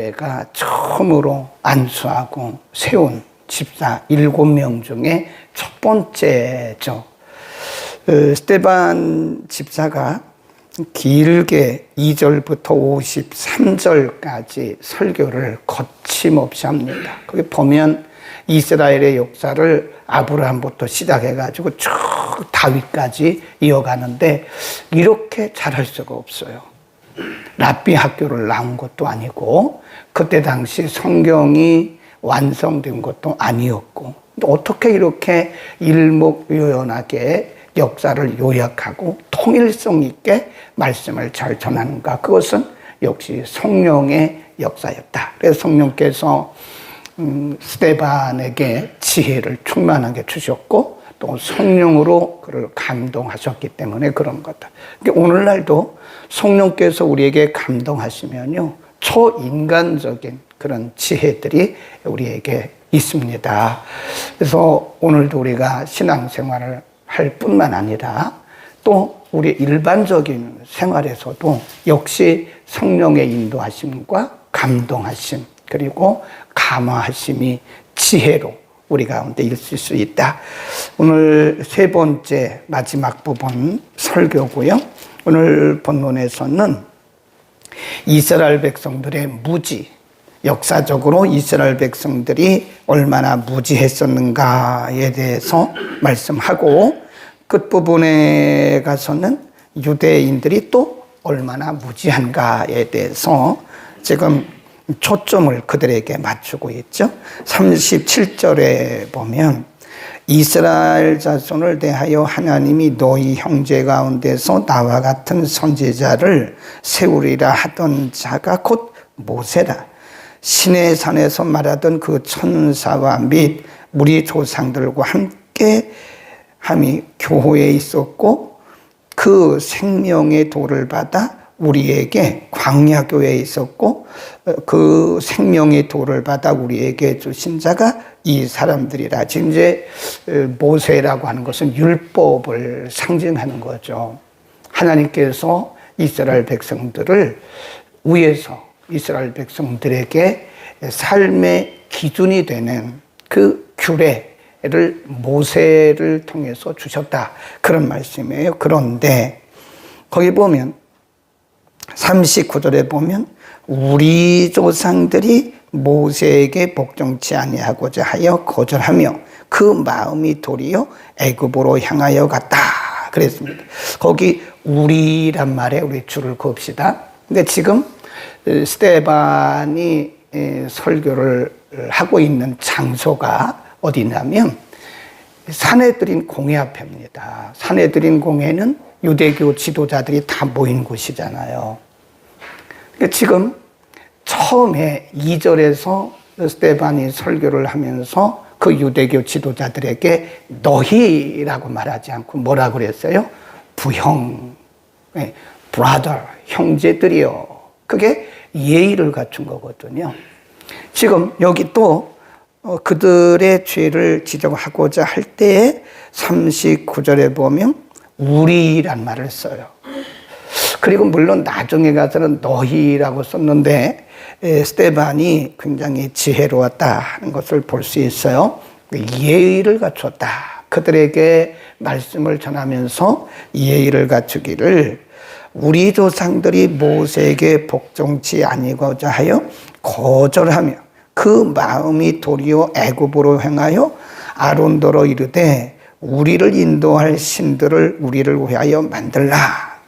내가 처음으로 안수하고 세운 집사 일곱 명 중에 첫 번째죠. 어, 스테반 집사가 길게 2절부터 53절까지 설교를 거침없이 합니다. 거기 보면 이스라엘의 역사를 아브라함부터 시작해가지고 쭉 다윗까지 이어가는데 이렇게 잘할 수가 없어요. 랍비 학교를 나온 것도 아니고 그때 당시 성경이 완성된 것도 아니었고 또 어떻게 이렇게 일목요연하게 역사를 요약하고 통일성 있게 말씀을 잘 전하는가 그것은 역시 성령의 역사였다. 그래서 성령께서 음, 스테반에게 지혜를 충만하게 주셨고 또 성령으로 그를 감동하셨기 때문에 그런 거다. 그러니까 오늘날도 성령께서 우리에게 감동하시면요 초인간적인 그런 지혜들이 우리에게 있습니다. 그래서 오늘도 우리가 신앙생활을 할 뿐만 아니라 또 우리 일반적인 생활에서도 역시 성령의 인도하심과 감동하심 그리고 감화하심이 지혜로 우리 가운데 있을 수 있다. 오늘 세 번째 마지막 부분 설교고요. 오늘 본문에서는 이스라엘 백성들의 무지, 역사적으로 이스라엘 백성들이 얼마나 무지했었는가에 대해서 말씀하고 끝부분에 가서는 유대인들이 또 얼마나 무지한가에 대해서 지금 초점을 그들에게 맞추고 있죠. 37절에 보면 이스라엘 자손을 대하여 하나님이 너희 형제 가운데서 나와 같은 선지자를 세우리라 하던 자가 곧 모세라. 신의 산에서 말하던 그 천사와 및 우리 조상들과 함께 함이 교회에 있었고 그 생명의 도를 받아 우리에게 광야교회에 있었고 그 생명의 도를 받아 우리에게 주신 자가 이 사람들이라. 지금 이제 모세라고 하는 것은 율법을 상징하는 거죠. 하나님께서 이스라엘 백성들을 위에서 이스라엘 백성들에게 삶의 기준이 되는 그 규례를 모세를 통해서 주셨다. 그런 말씀이에요. 그런데 거기 보면 39절에 보면 우리 조상들이 모세에게 복종치 아니하고자 하여 거절하며 그 마음이 도리어 애굽으로 향하여 갔다 그랬습니다. 거기 우리란 말에 우리 줄을 그읍시다. 근데 지금 스테반이 설교를 하고 있는 장소가 어디냐면 사내들인 공회 앞입니다. 사내들인 공회는 유대교 지도자들이 다 모인 곳이잖아요. 그러니까 지금 처음에 2절에서 스테반이 설교를 하면서 그 유대교 지도자들에게 너희라고 말하지 않고 뭐라 그랬어요? 부형, 브라더, 형제들이요. 그게 예의를 갖춘 거거든요. 지금 여기 또 어, 그들의 죄를 지적하고자 할 때에 39절에 보면 우리란 말을 써요. 그리고 물론 나중에 가서는 너희라고 썼는데 스테반이 굉장히 지혜로웠다 하는 것을 볼 수 있어요. 예의를 갖췄다. 그들에게 말씀을 전하면서 예의를 갖추기를 우리 조상들이 모세에게 복종치 아니고자 하여 거절하며 그 마음이 도리어 애굽으로 행하여 아론도로 이르되 우리를 인도할 신들을 우리를 위하여 만들라.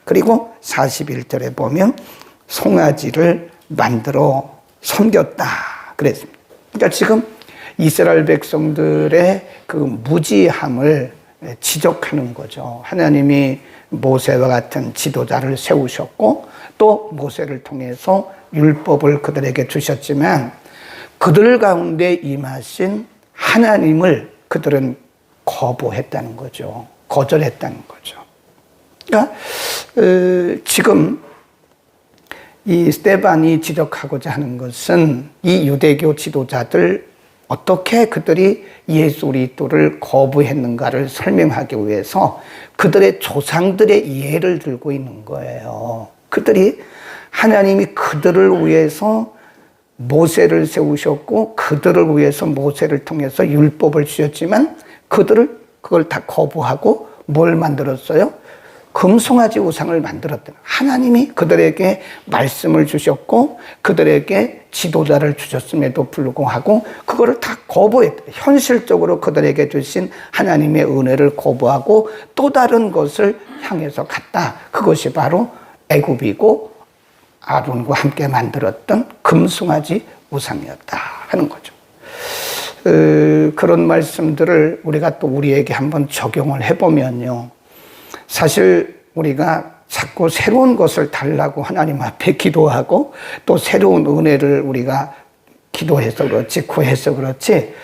그리고 41절에 보면 송아지를 만들어 섬겼다. 그랬습니다. 그러니까 지금 이스라엘 백성들의 그 무지함을 지적하는 거죠. 하나님이 모세와 같은 지도자를 세우셨고 또 모세를 통해서 율법을 그들에게 주셨지만 그들 가운데 임하신 하나님을 그들은 거부했다는 거죠. 거절했다는 거죠. 그러니까 어, 지금 이 스테반이 지적하고자 하는 것은 이 유대교 지도자들 어떻게 그들이 예수 그리스도를 거부했는가를 설명하기 위해서 그들의 조상들의 예를 들고 있는 거예요. 그들이 하나님이 그들을 위해서 모세를 세우셨고 그들을 위해서 모세를 통해서 율법을 주셨지만 그들을 그걸 다 거부하고 뭘 만들었어요? 금송아지 우상을 만들었다. 하나님이 그들에게 말씀을 주셨고 그들에게 지도자를 주셨음에도 불구하고 그거를 다 거부했다. 현실적으로 그들에게 주신 하나님의 은혜를 거부하고 또 다른 것을 향해서 갔다. 그것이 바로 애굽이고 아론과 함께 만들었던 금송아지 우상이었다 하는 거죠. 어, 그런 말씀들을 우리가 또 우리에게 한번 적용을 해보면요. 사실 우리가 자꾸 새로운 것을 달라고 하나님 앞에 기도하고 또 새로운 은혜를 우리가 기도해서 그렇지, 구해서 그렇지,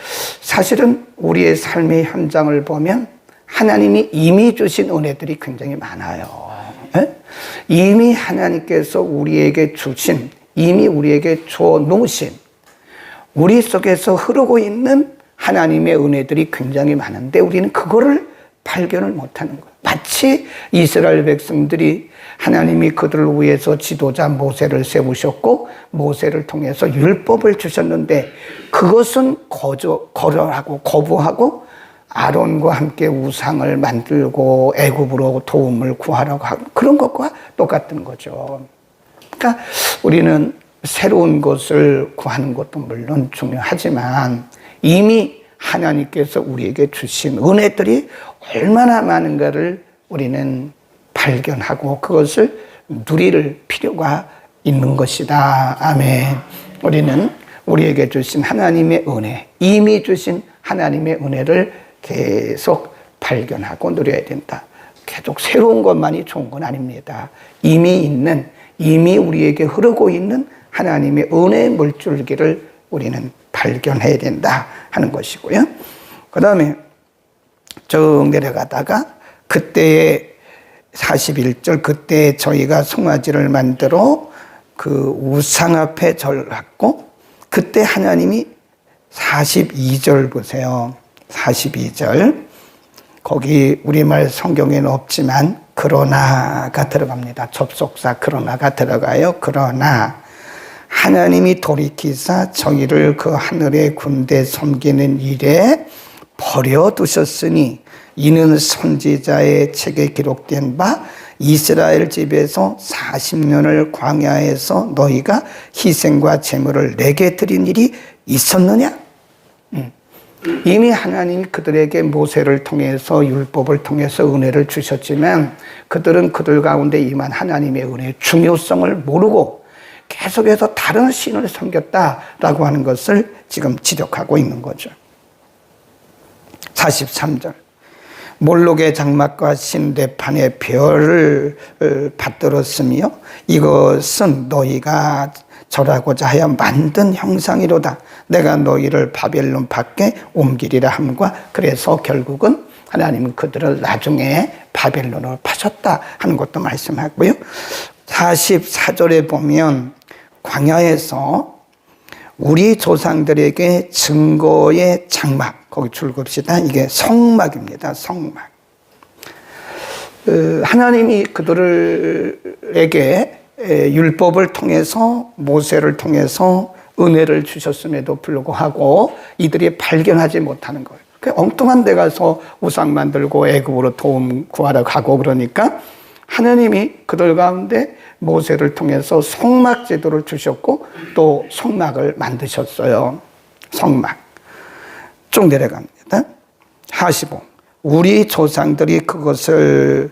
사실은 우리의 삶의 현장을 보면 하나님이 이미 주신 은혜들이 굉장히 많아요. 예? 이미 하나님께서 우리에게 주신, 이미 우리에게 줘 놓으신, 우리 속에서 흐르고 있는 하나님의 은혜들이 굉장히 많은데 우리는 그거를 발견을 못하는 거예요. 마치 이스라엘 백성들이 하나님이 그들을 위해서 지도자 모세를 세우셨고 모세를 통해서 율법을 주셨는데 그것은 거저 거절하고 거부하고 아론과 함께 우상을 만들고 애굽으로 도움을 구하라고 하고 그런 것과 똑같은 거죠. 그러니까 우리는 새로운 것을 구하는 것도 물론 중요하지만 이미 하나님께서 우리에게 주신 은혜들이 얼마나 많은가를 우리는 발견하고 그것을 누릴 필요가 있는 것이다. 아멘. 우리는 우리에게 주신 하나님의 은혜, 이미 주신 하나님의 은혜를 계속 발견하고 누려야 된다. 계속 새로운 것만이 좋은 건 아닙니다. 이미 있는, 이미 우리에게 흐르고 있는 하나님의 은혜의 물줄기를 우리는 발견해야 된다 하는 것이고요. 그 다음에 쭉 내려가다가 그때의 41절 그때 저희가 송아지를 만들어 그 우상 앞에 절랐고 그때 하나님이 42절 보세요. 42절 거기 우리말 성경에는 없지만 그러나가 들어갑니다. 접속사 그러나가 들어가요. 그러나 하나님이 돌이키사 저희를 그 하늘의 군대 섬기는 일에 버려두셨으니 이는 선지자의 책에 기록된 바 이스라엘 집에서 40년을 광야에서 너희가 희생과 제물을 내게 드린 일이 있었느냐? 이미 하나님이 그들에게 모세를 통해서 율법을 통해서 은혜를 주셨지만 그들은 그들 가운데 임한 하나님의 은혜의 중요성을 모르고 계속해서 다른 신을 섬겼다라고 하는 것을 지금 지적하고 있는 거죠. 43절. 몰록의 장막과 신대판의 별을 받들었으며 이것은 너희가 절하고자 하여 만든 형상이로다. 내가 너희를 바벨론 밖에 옮기리라 함과 그래서 결국은 하나님은 그들을 나중에 바벨론으로 파셨다 하는 것도 말씀하고요. 44절에 보면 광야에서 우리 조상들에게 증거의 장막 거기 줄급시다 이게 성막입니다. 성막. 어, 하나님이 그들에게 율법을 통해서 모세를 통해서 은혜를 주셨음에도 불구하고 이들이 발견하지 못하는 거예요. 그 엉뚱한 데 가서 우상 만들고 애굽으로 도움 구하러 가고 그러니까 하나님이 그들 가운데 모세를 통해서 성막 제도를 주셨고 또 성막을 만드셨어요. 성막. 쭉 내려갑니다. 45. 우리 조상들이 그것을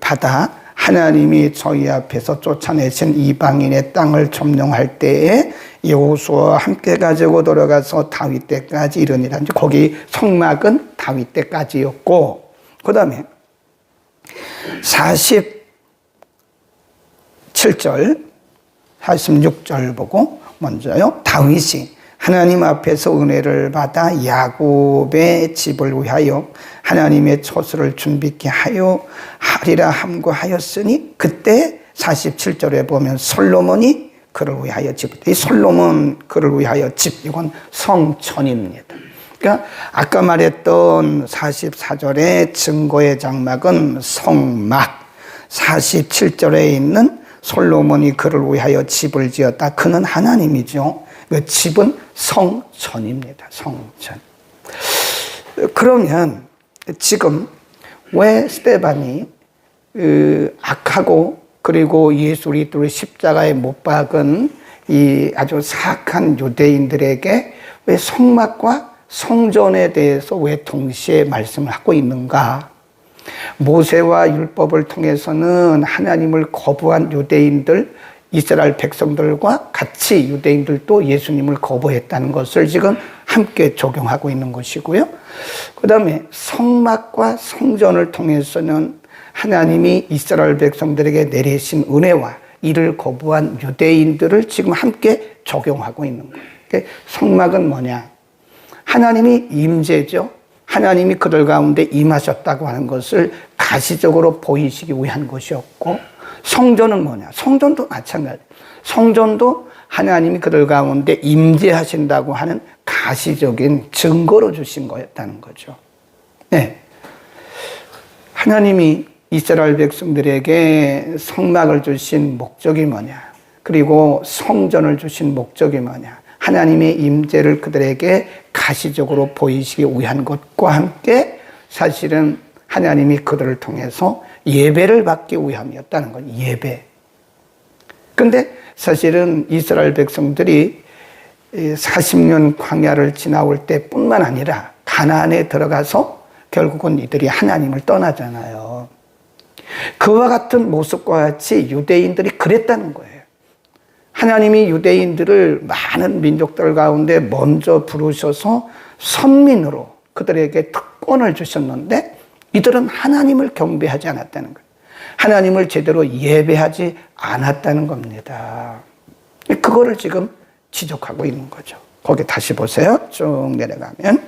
받아 하나님이 저희 앞에서 쫓아내신 이방인의 땅을 점령할 때에 여호수아와 함께 가지고 돌아가서 다윗 때까지 이르니라. 거기 성막은 다윗 때까지였고 그다음에 47절 46절 보고 먼저요. 다윗이 하나님 앞에서 은혜를 받아 야곱의 집을 위하여 하나님의 처소를 준비케 하여 하리라 함구하였으니 그때 47절에 보면 솔로몬이 그를 위하여 집. 이 솔로몬 그를 위하여 집. 이건 성전입니다. 그러니까 아까 말했던 44절의 증거의 장막은 성막. 47절에 있는 솔로몬이 그를 위하여 집을 지었다. 그는 하나님이죠. 그 집은 성전입니다. 성전. 그러면 지금 왜 스테반이 그 악하고 그리고 예수 그리스도를 십자가에 못 박은 이 아주 사악한 유대인들에게 왜 성막과 성전에 대해서 왜 동시에 말씀을 하고 있는가? 모세와 율법을 통해서는 하나님을 거부한 유대인들, 이스라엘 백성들과 같이 유대인들도 예수님을 거부했다는 것을 지금 함께 적용하고 있는 것이고요. 그 다음에 성막과 성전을 통해서는 하나님이 이스라엘 백성들에게 내리신 은혜와 이를 거부한 유대인들을 지금 함께 적용하고 있는 거예요. 그러니까 성막은 뭐냐? 하나님이 임재죠. 하나님이 그들 가운데 임하셨다고 하는 것을 가시적으로 보이시기 위한 것이었고 성전은 뭐냐? 성전도 마찬가지. 성전도 하나님이 그들 가운데 임재하신다고 하는 가시적인 증거로 주신 거였다는 거죠. 네. 하나님이 이스라엘 백성들에게 성막을 주신 목적이 뭐냐? 그리고 성전을 주신 목적이 뭐냐? 하나님의 임재를 그들에게 가시적으로 보이시기 위한 것과 함께 사실은 하나님이 그들을 통해서 예배를 받기 위함이었다는 건 예배. 근데 사실은 이스라엘 백성들이 40년 광야를 지나올 때뿐만 아니라 가나안에 들어가서 결국은 이들이 하나님을 떠나잖아요. 그와 같은 모습과 같이 유대인들이 그랬다는 거예요. 하나님이 유대인들을 많은 민족들 가운데 먼저 부르셔서 선민으로 그들에게 특권을 주셨는데 이들은 하나님을 경배하지 않았다는 거예요. 하나님을 제대로 예배하지 않았다는 겁니다. 그거를 지금 지적하고 있는 거죠. 거기 다시 보세요. 쭉 내려가면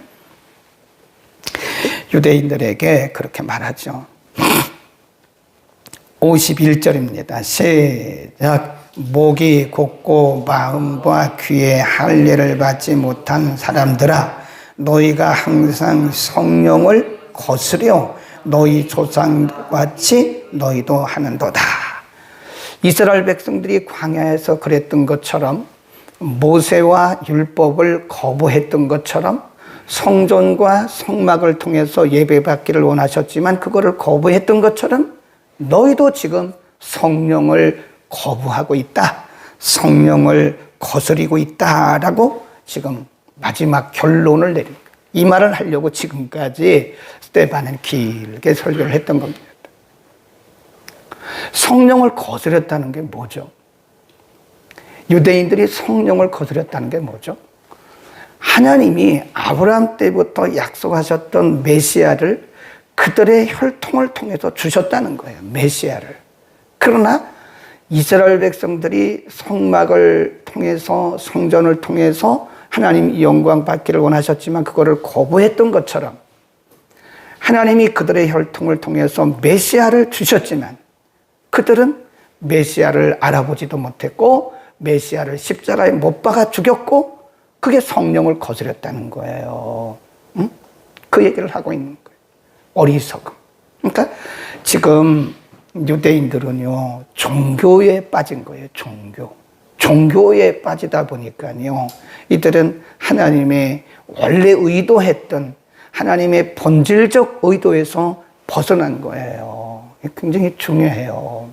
유대인들에게 그렇게 말하죠. 51절입니다. 시작. 목이 곧고 마음과 귀에 할례를 받지 못한 사람들아 너희가 항상 성령을 거스려 너희 조상 같이 너희도 하는도다. 이스라엘 백성들이 광야에서 그랬던 것처럼 모세와 율법을 거부했던 것처럼 성전과 성막을 통해서 예배받기를 원하셨지만 그거를 거부했던 것처럼 너희도 지금 성령을 거부하고 있다. 성령을 거스리고 있다라고 지금 마지막 결론을 내립니다. 이 말을 하려고 지금까지 스테반은 길게 설교를 했던 겁니다. 성령을 거스렸다는 게 뭐죠? 유대인들이 성령을 거스렸다는 게 뭐죠? 하나님이 아브라함 때부터 약속하셨던 메시아를 그들의 혈통을 통해서 주셨다는 거예요. 메시아를. 그러나 이스라엘 백성들이 성막을 통해서 성전을 통해서 하나님 영광 받기를 원하셨지만 그거를 거부했던 것처럼 하나님이 그들의 혈통을 통해서 메시아를 주셨지만 그들은 메시아를 알아보지도 못했고 메시아를 십자가에 못 박아 죽였고 그게 성령을 거스렸다는 거예요. 응? 그 얘기를 하고 있는 거예요. 어리석음. 그러니까 지금 유대인들은요, 종교에 빠진 거예요, 종교. 종교에 빠지다 보니까요, 이들은 하나님의 원래 의도했던 하나님의 본질적 의도에서 벗어난 거예요. 굉장히 중요해요.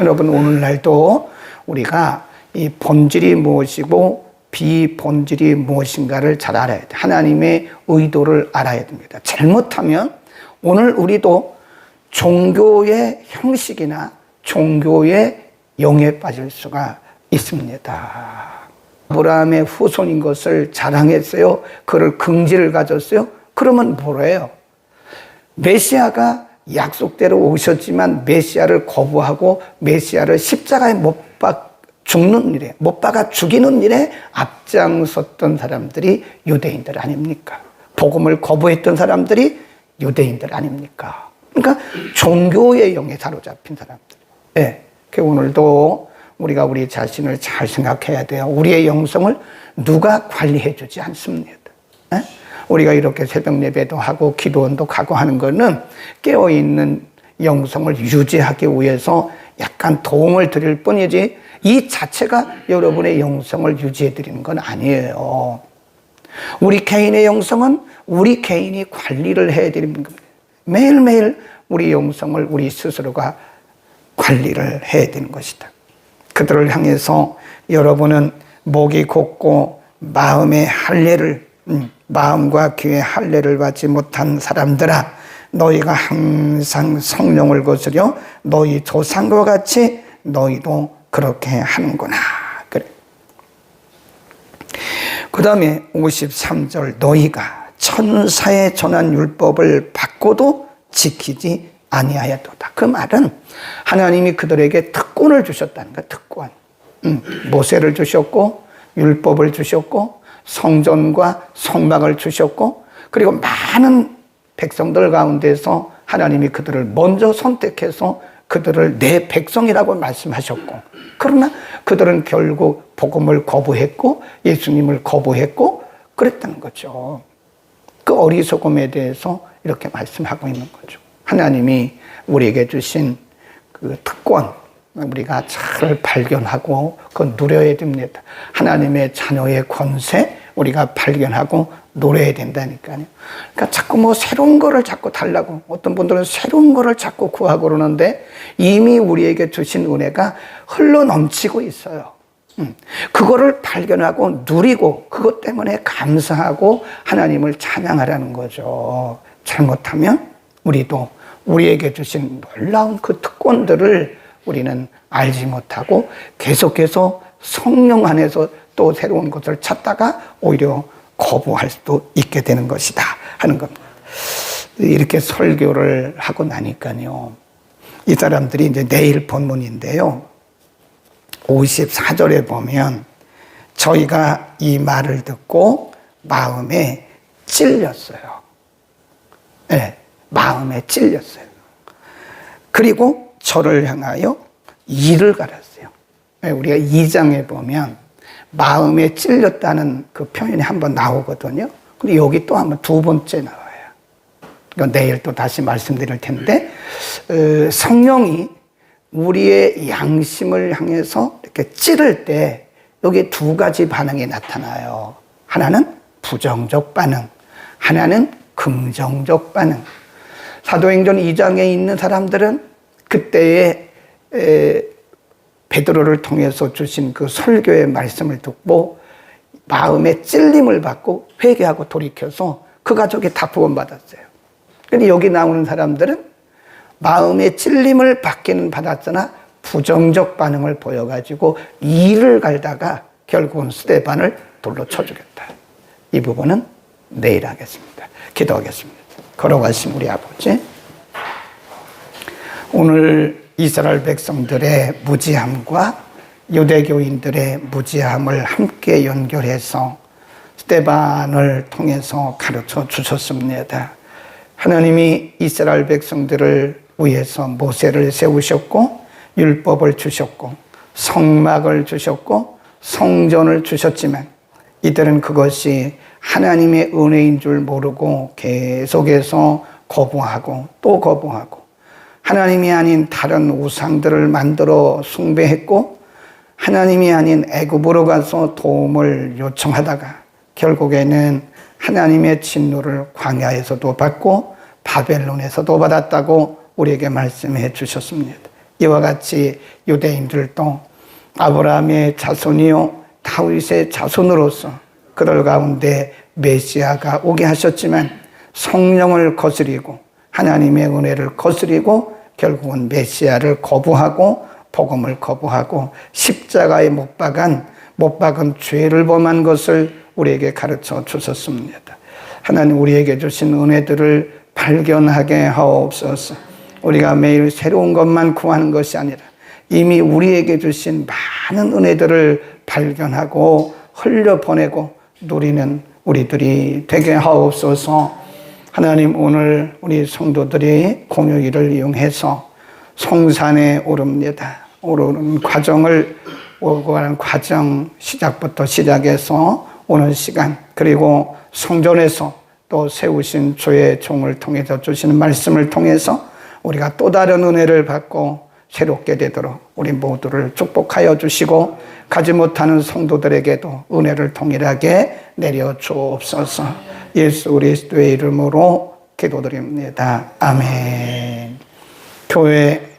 여러분, 오늘날도 우리가 이 본질이 무엇이고 비본질이 무엇인가를 잘 알아야 돼. 하나님의 의도를 알아야 됩니다. 잘못하면 오늘 우리도 종교의 형식이나 종교의 영에 빠질 수가 있습니다. 아브라함의 후손인 것을 자랑했어요. 그를 긍지를 가졌어요. 그러면 뭐래요? 메시아가 약속대로 오셨지만 메시아를 거부하고 메시아를 십자가에 못 박, 죽는 일에, 못 박아 죽이는 일에 앞장섰던 사람들이 유대인들 아닙니까? 복음을 거부했던 사람들이 유대인들 아닙니까? 그러니까 종교의 영에 사로잡힌 사람들. 예. 네. 오늘도 우리가 우리 자신을 잘 생각해야 돼요. 우리의 영성을 누가 관리해 주지 않습니다. 예? 우리가 이렇게 새벽 예배도 하고 기도원도 가고 하는 거는 깨어 있는 영성을 유지하기 위해서 약간 도움을 드릴 뿐이지 이 자체가 여러분의 영성을 유지해 드리는 건 아니에요. 우리 개인의 영성은 우리 개인이 관리를 해 드리는 겁니다. 매일매일 우리 영성을 우리 스스로가 관리를 해야 되는 것이다. 그들을 향해서 여러분은 목이 곧고 마음의 할례를 음, 마음과 귀의 할례를 받지 못한 사람들아 너희가 항상 성령을 거스려 너희 조상과 같이 너희도 그렇게 하는구나. 그래. 그 다음에 53절 너희가 천사의 전한 율법을 받고도 지키지 아니하였도다. 그 말은 하나님이 그들에게 특권을 주셨다는 거야, 특권. 음, 모세를 주셨고, 율법을 주셨고, 성전과 성막을 주셨고, 그리고 많은 백성들 가운데서 하나님이 그들을 먼저 선택해서 그들을 내 백성이라고 말씀하셨고, 그러나 그들은 결국 복음을 거부했고, 예수님을 거부했고, 그랬다는 거죠. 그 어리석음에 대해서 이렇게 말씀하고 있는 거죠. 하나님이 우리에게 주신 그 특권, 우리가 잘 발견하고 그 누려야 됩니다. 하나님의 자녀의 권세, 우리가 발견하고 노려야 된다니까요. 그러니까 자꾸 뭐 새로운 거를 자꾸 달라고, 어떤 분들은 새로운 거를 자꾸 구하고 그러는데 이미 우리에게 주신 은혜가 흘러 넘치고 있어요. 음, 그거를 발견하고 누리고 그것 때문에 감사하고 하나님을 찬양하라는 거죠. 잘못하면 우리도 우리에게 주신 놀라운 그 특권들을 우리는 알지 못하고 계속해서 성령 안에서 또 새로운 것을 찾다가 오히려 거부할 수도 있게 되는 것이다 하는 겁니다. 이렇게 설교를 하고 나니까요. 이 사람들이 이제 내일 본문인데요. 54절에 보면 저희가 이 말을 듣고 마음에 찔렸어요. 네, 마음에 찔렸어요. 그리고 저를 향하여 이를 갈았어요. 네, 우리가 2장에 보면 마음에 찔렸다는 그 표현이 한번 나오거든요. 그리고 여기 또 한번 두 번째 나와요. 내일 또 다시 말씀드릴 텐데, 어, 성령이 우리의 양심을 향해서 이렇게 찌를 때 여기 두 가지 반응이 나타나요. 하나는 부정적 반응, 하나는 긍정적 반응. 사도행전 2장에 있는 사람들은 그때의 베드로를 통해서 주신 그 설교의 말씀을 듣고 마음의 찔림을 받고 회개하고 돌이켜서 그 가족이 다 구원받았어요. 근데 여기 나오는 사람들은 마음의 찔림을 받기는 받았으나 부정적 반응을 보여가지고 이를 갈다가 결국은 스테반을 돌로 쳐주겠다. 이 부분은 내일 하겠습니다. 기도하겠습니다. 걸어가신 우리 아버지. 오늘 이스라엘 백성들의 무지함과 유대교인들의 무지함을 함께 연결해서 스테반을 통해서 가르쳐 주셨습니다. 하나님이 이스라엘 백성들을 위해서 모세를 세우셨고 율법을 주셨고 성막을 주셨고 성전을 주셨지만 이들은 그것이 하나님의 은혜인 줄 모르고 계속해서 거부하고 또 거부하고 하나님이 아닌 다른 우상들을 만들어 숭배했고 하나님이 아닌 애굽으로 가서 도움을 요청하다가 결국에는 하나님의 진노를 광야에서도 받고 바벨론에서도 받았다고 우리에게 말씀해 주셨습니다. 이와 같이 유대인들도 아브라함의 자손이요 다윗의 자손으로서 그들 가운데 메시아가 오게 하셨지만 성령을 거스리고 하나님의 은혜를 거스리고 결국은 메시아를 거부하고 복음을 거부하고 십자가에 못 박은 못 박은 죄를 범한 것을 우리에게 가르쳐 주셨습니다. 하나님 우리에게 주신 은혜들을 발견하게 하옵소서. 우리가 매일 새로운 것만 구하는 것이 아니라 이미 우리에게 주신 많은 은혜들을 발견하고 흘려보내고 누리는 우리들이 되게 하옵소서 하나님 오늘 우리 성도들이 공휴일을 이용해서 송산에 오릅니다. 오르는 과정을 오고 가는 과정 시작부터 시작해서 오는 시간 그리고 성전에서 또 세우신 주의 종을 통해서 주시는 말씀을 통해서 우리가 또 다른 은혜를 받고 새롭게 되도록 우리 모두를 축복하여 주시고 가지 못하는 성도들에게도 은혜를 동일하게 내려 주옵소서. 예수 그리스도의 이름으로 기도드립니다. 아멘. 교회